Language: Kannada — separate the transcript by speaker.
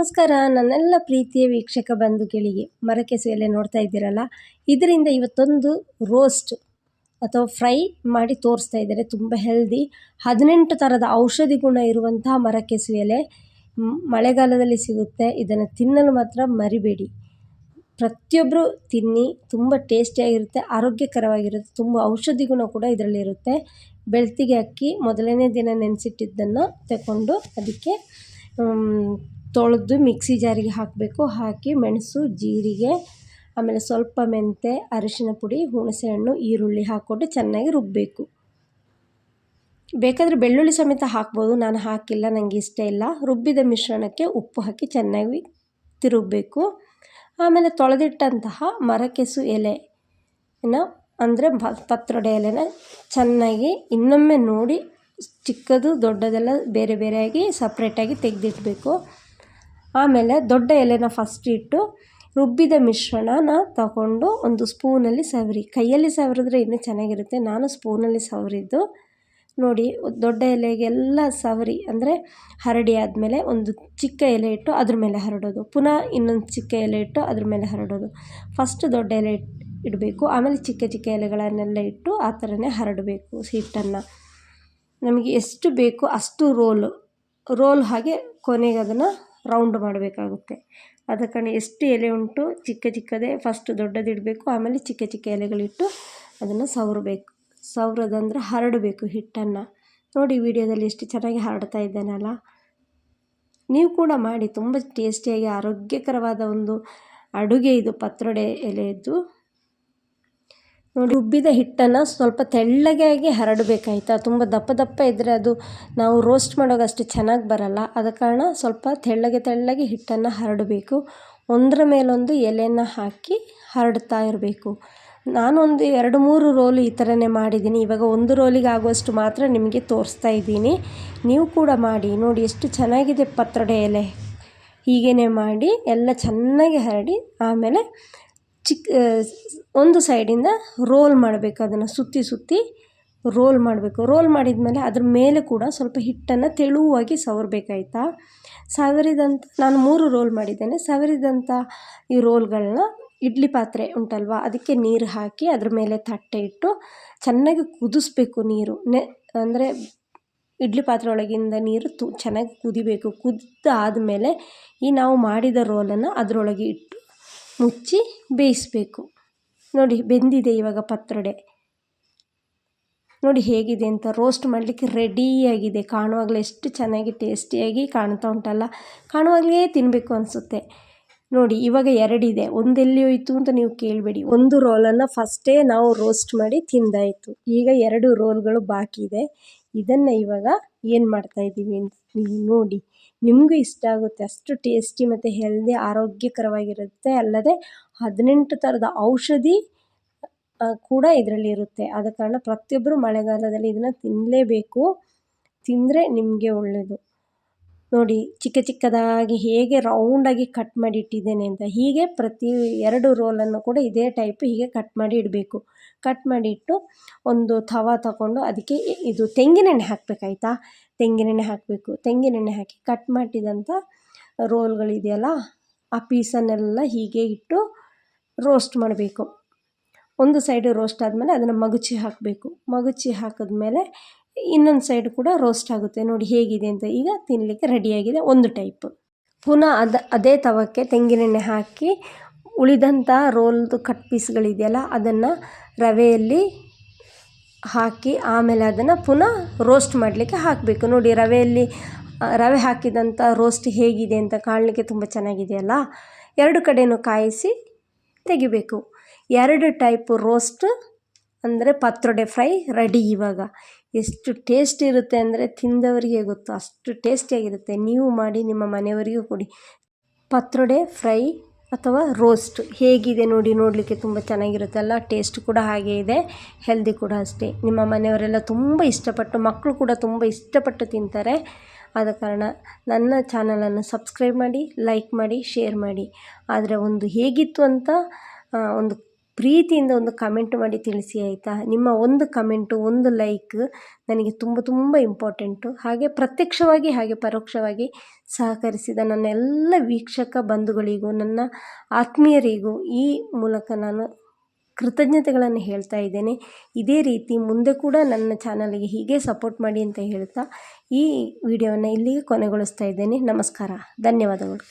Speaker 1: ನಮಸ್ಕಾರ. ನನ್ನೆಲ್ಲ ಪ್ರೀತಿಯ ವೀಕ್ಷಕ ಬಂಧುಗಳಿಗೆ ಮರಕೆಸು ನೋಡ್ತಾ ಇದ್ದೀರಲ್ಲ? ಇದರಿಂದ ಇವತ್ತೊಂದು ರೋಸ್ಟ್ ಅಥವಾ ಫ್ರೈ ಮಾಡಿ ತೋರಿಸ್ತಾ ಇದ್ದಾರೆ. ತುಂಬ ಹೆಲ್ದಿ ಹದಿನೆಂಟು ಥರದ ಔಷಧಿ ಗುಣ ಇರುವಂತಹ ಮರಕೆಸು ಎಲೆ ಮಳೆಗಾಲದಲ್ಲಿ ಸಿಗುತ್ತೆ. ಇದನ್ನು ತಿನ್ನಲು ಮಾತ್ರ ಮರಿಬೇಡಿ. ಪ್ರತಿಯೊಬ್ಬರು ತಿನ್ನಿ, ತುಂಬ ಟೇಸ್ಟಿಯಾಗಿರುತ್ತೆ ಆರೋಗ್ಯಕರವಾಗಿರುತ್ತೆ, ತುಂಬ ಔಷಧಿ ಗುಣ ಕೂಡ ಇದರಲ್ಲಿರುತ್ತೆ ಬೆಳ್ತಿಗೆ ಅಕ್ಕಿ ಮೊದಲನೇ ದಿನ ನೆನೆಸಿಟ್ಟಿದ್ದನ್ನು ತಗೊಂಡು ಅದಕ್ಕೆ ತೊಳೆದು ಮಿಕ್ಸಿ ಜಾರಿಗೆ ಹಾಕಬೇಕು. ಹಾಕಿ ಮೆಣಸು, ಜೀರಿಗೆ, ಆಮೇಲೆ ಸ್ವಲ್ಪ ಮೆಂತೆ, ಅರಿಶಿನ ಪುಡಿ, ಹುಣಸೆ ಹಣ್ಣು, ಈರುಳ್ಳಿ ಹಾಕ್ಕೊಂಡು ಚೆನ್ನಾಗಿ ರುಬ್ಬಬೇಕು ಬೇಕಾದರೆ ಬೆಳ್ಳುಳ್ಳಿ ಸಮೇತ ಹಾಕ್ಬೋದು. ನಾನು ಹಾಕಿಲ್ಲ ನನಗೆ ಇಷ್ಟ ಇಲ್ಲ. ರುಬ್ಬಿದ ಮಿಶ್ರಣಕ್ಕೆ ಉಪ್ಪು ಹಾಕಿ ಚೆನ್ನಾಗಿ ತಿರುಗಬೇಕು. ಆಮೇಲೆ ತೊಳೆದಿಟ್ಟಂತಹ ಮರಕೆಸು ಎಲೆ ಅಂದರೆ ಪತ್ರೊಡೆ ಎಲೆನ ಚೆನ್ನಾಗಿ ಇನ್ನೊಮ್ಮೆ ನೋಡಿ ಚಿಕ್ಕದು, ದೊಡ್ಡದೆಲ್ಲ ಬೇರೆ ಬೇರೆಯಾಗಿ ಸಪ್ರೇಟಾಗಿ ತೆಗೆದಿಡಬೇಕು ಆಮೇಲೆ ದೊಡ್ಡ ಎಲೆನ ಫಸ್ಟ್ ಇಟ್ಟು ರುಬ್ಬಿದ ಮಿಶ್ರಣನ ತಗೊಂಡು ಒಂದು ಸ್ಪೂನಲ್ಲಿ ಸವರಿ. ಕೈಯಲ್ಲಿ ಸವರಿದ್ರೆ ಇನ್ನೂ ಚೆನ್ನಾಗಿರುತ್ತೆ. ನಾನು ಸ್ಪೂನಲ್ಲಿ ಸವರಿದ್ದು. ನೋಡಿ, ದೊಡ್ಡ ಎಲೆಗೆಲ್ಲ ಸವರಿ ಅಂದರೆ ಹರಡಿ ಆದಮೇಲೆ ಒಂದು ಚಿಕ್ಕ ಎಲೆ ಇಟ್ಟು ಅದ್ರ ಮೇಲೆ ಹರಡೋದು. ಪುನಃ ಇನ್ನೊಂದು ಚಿಕ್ಕ ಎಲೆ ಇಟ್ಟು ಅದ್ರ ಮೇಲೆ ಹರಡೋದು. ಫಸ್ಟ್ ದೊಡ್ಡ ಎಲೆ ಇಡಬೇಕು. ಆಮೇಲೆ ಚಿಕ್ಕ ಚಿಕ್ಕ ಎಲೆಗಳನ್ನೆಲ್ಲ ಇಟ್ಟು ಆ ಥರನೇ ಹರಡಬೇಕು ಹಿಟ್ಟನ್ನು. ನಮಗೆ ಎಷ್ಟು ಬೇಕು ಅಷ್ಟು ರೋಲು, ರೋಲ್ ಹಾಗೆ ಕೊನೆಗೆ ಅದನ್ನು ರೌಂಡ್ ಮಾಡಬೇಕಾಗುತ್ತೆ. ಅದ ಕಾರಣ ಎಷ್ಟು ಎಲೆ ಉಂಟು ಚಿಕ್ಕ ಚಿಕ್ಕದೇ ಫಸ್ಟ್ ದೊಡ್ಡದಿಡಬೇಕು, ಆಮೇಲೆ ಚಿಕ್ಕ ಚಿಕ್ಕ ಎಲೆಗಳಿಟ್ಟು ಅದನ್ನು ಸವರಬೇಕು. ಸವರೋದಂದ್ರೆ ಹರಡಬೇಕು ಹಿಟ್ಟನ್ನು. ನೋಡಿ ವಿಡಿಯೋದಲ್ಲಿ ಎಷ್ಟು ಚೆನ್ನಾಗಿ ಹರಡ್ತಾ ಇದ್ದಾನಲ್ಲ. ನೀವು ಕೂಡ ಮಾಡಿ, ತುಂಬ ಟೇಸ್ಟಿಯಾಗಿ ಆರೋಗ್ಯಕರವಾದ ಒಂದು ಅಡುಗೆ ಇದು, ಪತ್ರೊಡೆ ಎಲೆಯದ್ದು. ನೋಡಿ, ರುಬ್ಬಿದ ಹಿಟ್ಟನ್ನು ಸ್ವಲ್ಪ ತೆಳ್ಳಗೆ ಆಗಿ ಹರಡಬೇಕಾಯ್ತಾ ತುಂಬ ದಪ್ಪ ದಪ್ಪ ಇದ್ದರೆ ಅದು ನಾವು ರೋಸ್ಟ್ ಮಾಡುವಾಗ ಅಷ್ಟು ಚೆನ್ನಾಗಿ ಬರಲ್ಲ. ಆದ ಕಾರಣ ಸ್ವಲ್ಪ ತೆಳ್ಳಗೆ ತೆಳ್ಳಗೆ ಹಿಟ್ಟನ್ನು ಹರಡಬೇಕು. ಒಂದರ ಮೇಲೊಂದು ಎಲೆಯನ್ನು ಹಾಕಿ ಹರಡ್ತಾ ಇರಬೇಕು. ನಾನೊಂದು ಎರಡು ಮೂರು ರೋಲು ಈ ಥರನೇ ಮಾಡಿದ್ದೀನಿ. ಇವಾಗ ಒಂದು ರೋಲಿಗೆ ಆಗುವಷ್ಟು ಮಾತ್ರ ನಿಮಗೆ ತೋರಿಸ್ತಾ ಇದ್ದೀನಿ. ನೀವು ಕೂಡ ಮಾಡಿ. ನೋಡಿ, ಎಷ್ಟು ಚೆನ್ನಾಗಿದೆ ಪತ್ರೊಡೆ ಎಲೆ. ಹೀಗೇ ಮಾಡಿ, ಎಲ್ಲ ಚೆನ್ನಾಗಿ ಹರಡಿ, ಆಮೇಲೆ ಚಿಕ್ಕ ಒಂದು ಸೈಡಿಂದ ರೋಲ್ ಮಾಡಬೇಕು ಅದನ್ನು, ಸುತ್ತಿ ಸುತ್ತಿ ರೋಲ್ ಮಾಡಬೇಕು. ರೋಲ್ ಮಾಡಿದ್ಮೇಲೆ ಅದ್ರ ಮೇಲೆ ಕೂಡ ಸ್ವಲ್ಪ ಹಿಟ್ಟನ್ನು ತೆಳುವಾಗಿ ಸವರಬೇಕಾಯ್ತಾ. ಸವರಿದಂಥ ನಾನು ಮೂರು ರೋಲ್ ಮಾಡಿದ್ದೇನೆ. ಸವರಿದಂಥ ಈ ರೋಲ್ಗಳನ್ನ ಇಡ್ಲಿ ಪಾತ್ರೆ ಉಂಟಲ್ವ, ಅದಕ್ಕೆ ನೀರು ಹಾಕಿ ಅದ್ರ ಮೇಲೆ ತಟ್ಟೆ ಇಟ್ಟು ಚೆನ್ನಾಗಿ ಕುದಿಸ್ಬೇಕು ನೀರು. ನೆ, ಅಂದರೆ ಇಡ್ಲಿ ಪಾತ್ರೆ ಒಳಗಿಂದ ನೀರು ತು, ಚೆನ್ನಾಗಿ ಕುದಿಬೇಕು. ಕುದ್ದಾದಮೇಲೆ ಈ ನಾವು ಮಾಡಿದ ರೋಲನ್ನು ಅದರೊಳಗೆ ಇಟ್ಟು ಮುಚ್ಚಿ ಬೇಯಿಸಬೇಕು. ನೋಡಿ, ಬೆಂದಿದೆ ಇವಾಗ ಪತ್ರೊಡೆ. ನೋಡಿ ಹೇಗಿದೆ ಅಂತ ರೋಸ್ಟ್ ಮಾಡಲಿಕ್ಕೆ ರೆಡಿಯಾಗಿದೆ ಕಾಣುವಾಗಲೇ ಎಷ್ಟು ಚೆನ್ನಾಗಿ ಟೇಸ್ಟಿಯಾಗಿ ಕಾಣ್ತಾ ಉಂಟಲ್ಲ. ಕಾಣುವಾಗಲೇ ತಿನ್ನಬೇಕು ಅನಿಸುತ್ತೆ. ನೋಡಿ, ಇವಾಗ ಎರಡಿದೆ. ಒಂದೆಲ್ಲಿ ಹೋಯಿತು ಅಂತ ನೀವು ಕೇಳಬೇಡಿ. ಒಂದು ರೋಲನ್ನು ಫಸ್ಟೇ ನಾವು ರೋಸ್ಟ್ ಮಾಡಿ ತಿಂದಾಯಿತು. ಈಗ ಎರಡು ರೋಲ್ಗಳು ಬಾಕಿ ಇದೆ ಇದನ್ನು ಇವಾಗ ಏನು ಮಾಡ್ತಾಯಿದ್ದೀವಿ ಅಂತ ನೀವು ನೋಡಿ. ನಿಮಗೂ ಇಷ್ಟ ಆಗುತ್ತೆ, ಅಷ್ಟು ಟೇಸ್ಟಿ ಮತ್ತು ಹೆಲ್ದಿ ಆರೋಗ್ಯಕರವಾಗಿರುತ್ತೆ, ಅಲ್ಲದೆ ಹದಿನೆಂಟು ಥರದ ಔಷಧಿ ಕೂಡ ಇದರಲ್ಲಿ ಇರುತ್ತೆ. ಆದ ಕಾರಣ ಪ್ರತಿಯೊಬ್ಬರು ಮಳೆಗಾಲದಲ್ಲಿ ಇದನ್ನು ತಿನ್ನಲೇಬೇಕು ತಿಂದರೆ ನಿಮಗೆ ಒಳ್ಳೆಯದು ನೋಡಿ, ಚಿಕ್ಕ ಚಿಕ್ಕದಾಗಿ ಹೇಗೆ ರೌಂಡಾಗಿ ಕಟ್ ಮಾಡಿ ಇಟ್ಟಿದ್ದೇನೆ ಅಂತ, ಹೀಗೆ ಪ್ರತಿ ಎರಡು ರೋಲನ್ನು ಕೂಡ ಇದೇ ಟೈಪ್ ಹೀಗೆ ಕಟ್ ಮಾಡಿ ಇಡಬೇಕು. ಕಟ್ ಮಾಡಿ ಇಟ್ಟು ಒಂದು ತವ ತಗೊಂಡು ಅದಕ್ಕೆ ಇದು ತೆಂಗಿನೆಣ್ಣೆ ಹಾಕಬೇಕಾಯ್ತಾ? ತೆಂಗಿನೆಣ್ಣೆ ಹಾಕಬೇಕು. ತೆಂಗಿನೆಣ್ಣೆ ಹಾಕಿ ಕಟ್ ಮಾಡಿದಂಥ ರೋಲ್ಗಳಿದೆಯಲ್ಲ, ಆ ಪೀಸನ್ನೆಲ್ಲ ಹೀಗೆ ಇಟ್ಟು ರೋಸ್ಟ್ ಮಾಡಬೇಕು. ಒಂದು ಸೈಡ್ ರೋಸ್ಟ್ ಆದಮೇಲೆ ಅದನ್ನು ಮಗುಚಿ ಹಾಕಬೇಕು. ಮಗುಚಿ ಹಾಕಿದ್ಮೇಲೆ ಇನ್ನೊಂದು ಸೈಡ್ ಕೂಡ ರೋಸ್ಟ್ ಆಗುತ್ತೆ. ನೋಡಿ ಹೇಗಿದೆ ಅಂತ ಈಗ ತಿನ್ನಲಿಕ್ಕೆ ರೆಡಿಯಾಗಿದೆ ಒಂದು ಟೈಪ್. ಪುನಃ ಅದ, ಅದೇ ತವಕ್ಕೆ ತೆಂಗಿನೆಣ್ಣೆ ಹಾಕಿ ಉಳಿದಂಥ ರೋಲ್ದು ಕಟ್ ಪೀಸ್ಗಳಿದೆಯಲ್ಲ, ಅದನ್ನು ರವೆಯಲ್ಲಿ ಹಾಕಿ ಆಮೇಲೆ ಅದನ್ನು ಪುನಃ ರೋಸ್ಟ್ ಮಾಡಲಿಕ್ಕೆ ಹಾಕಬೇಕು. ನೋಡಿ, ರವೆಯಲ್ಲಿ ರವೆ ಹಾಕಿದಂಥ ರೋಸ್ಟ್ ಹೇಗಿದೆ ಅಂತ ಕಾಣಲಿಕ್ಕೆ ತುಂಬ ಚೆನ್ನಾಗಿದೆಯಲ್ಲ ಎರಡು ಕಡೆಯೂ ಕಾಯಿಸಿ ತೆಗಿಬೇಕು. ಎರಡು ಟೈಪ್ ರೋಸ್ಟ್ ಅಂದರೆ ಪತ್ರೊಡೆ ಫ್ರೈ ರೆಡಿ ಇವಾಗ. ಎಷ್ಟು ಟೇಸ್ಟ್ ಇರುತ್ತೆ ಅಂದರೆ ತಿಂದವರಿಗೆ ಗೊತ್ತು. ಅಷ್ಟು ಟೇಸ್ಟಿಯಾಗಿರುತ್ತೆ ನೀವು ಮಾಡಿ ನಿಮ್ಮ ಮನೆಯವರಿಗೂ ಕೊಡಿ. ಪತ್ರೊಡೆ ಫ್ರೈ ಅಥವಾ ರೋಸ್ಟ್ ಹೇಗಿದೆ ನೋಡಿ ನೋಡಲಿಕ್ಕೆ ತುಂಬ ಚೆನ್ನಾಗಿರುತ್ತಲ್ಲ ಟೇಸ್ಟ್ ಕೂಡ ಹಾಗೆ ಇದೆ ಹೆಲ್ದಿ ಕೂಡ ಅಷ್ಟೇ. ನಿಮ್ಮ ಮನೆಯವರೆಲ್ಲ ತುಂಬ ಇಷ್ಟಪಟ್ಟು, ಮಕ್ಕಳು ಕೂಡ ತುಂಬ ಇಷ್ಟಪಟ್ಟು ತಿಂತಾರೆ. ಆದ ಕಾರಣ ನನ್ನ ಚಾನಲನ್ನು ಸಬ್ಸ್ಕ್ರೈಬ್ ಮಾಡಿ ಲೈಕ್ ಮಾಡಿ ಶೇರ್ ಮಾಡಿ. ಆದರೆ ಒಂದು ಹೇಗಿತ್ತು ಅಂತ ಒಂದು ಪ್ರೀತಿಯಿಂದ ಒಂದು ಕಮೆಂಟ್ ಮಾಡಿ ತಿಳಿಸಿ ಆಯಿತಾ? ನಿಮ್ಮ ಒಂದು ಕಮೆಂಟು ಒಂದು ಲೈಕ್ ನನಗೆ ತುಂಬ ತುಂಬ ಇಂಪಾರ್ಟೆಂಟು ಹಾಗೆ ಪ್ರತ್ಯಕ್ಷವಾಗಿ ಹಾಗೆ ಪರೋಕ್ಷವಾಗಿ ಸಹಕರಿಸಿದ ನನ್ನ ಎಲ್ಲ ವೀಕ್ಷಕ ಬಂಧುಗಳಿಗೂ, ನನ್ನ ಆತ್ಮೀಯರಿಗೂ ಈ ಮೂಲಕ ನಾನು ಕೃತಜ್ಞತೆಗಳನ್ನು ಹೇಳ್ತಾ ಇದ್ದೇನೆ. ಇದೇ ರೀತಿ ಮುಂದೆ ಕೂಡ ನನ್ನ ಚಾನಲ್ಗೆ ಹೀಗೆ ಸಪೋರ್ಟ್ ಮಾಡಿ ಅಂತ ಹೇಳ್ತಾ ಈ ವಿಡಿಯೋವನ್ನು ಇಲ್ಲಿಗೆ ಕೊನೆಗೊಳಿಸ್ತಾ ಇದ್ದೇನೆ. ನಮಸ್ಕಾರ. ಧನ್ಯವಾದಗಳು.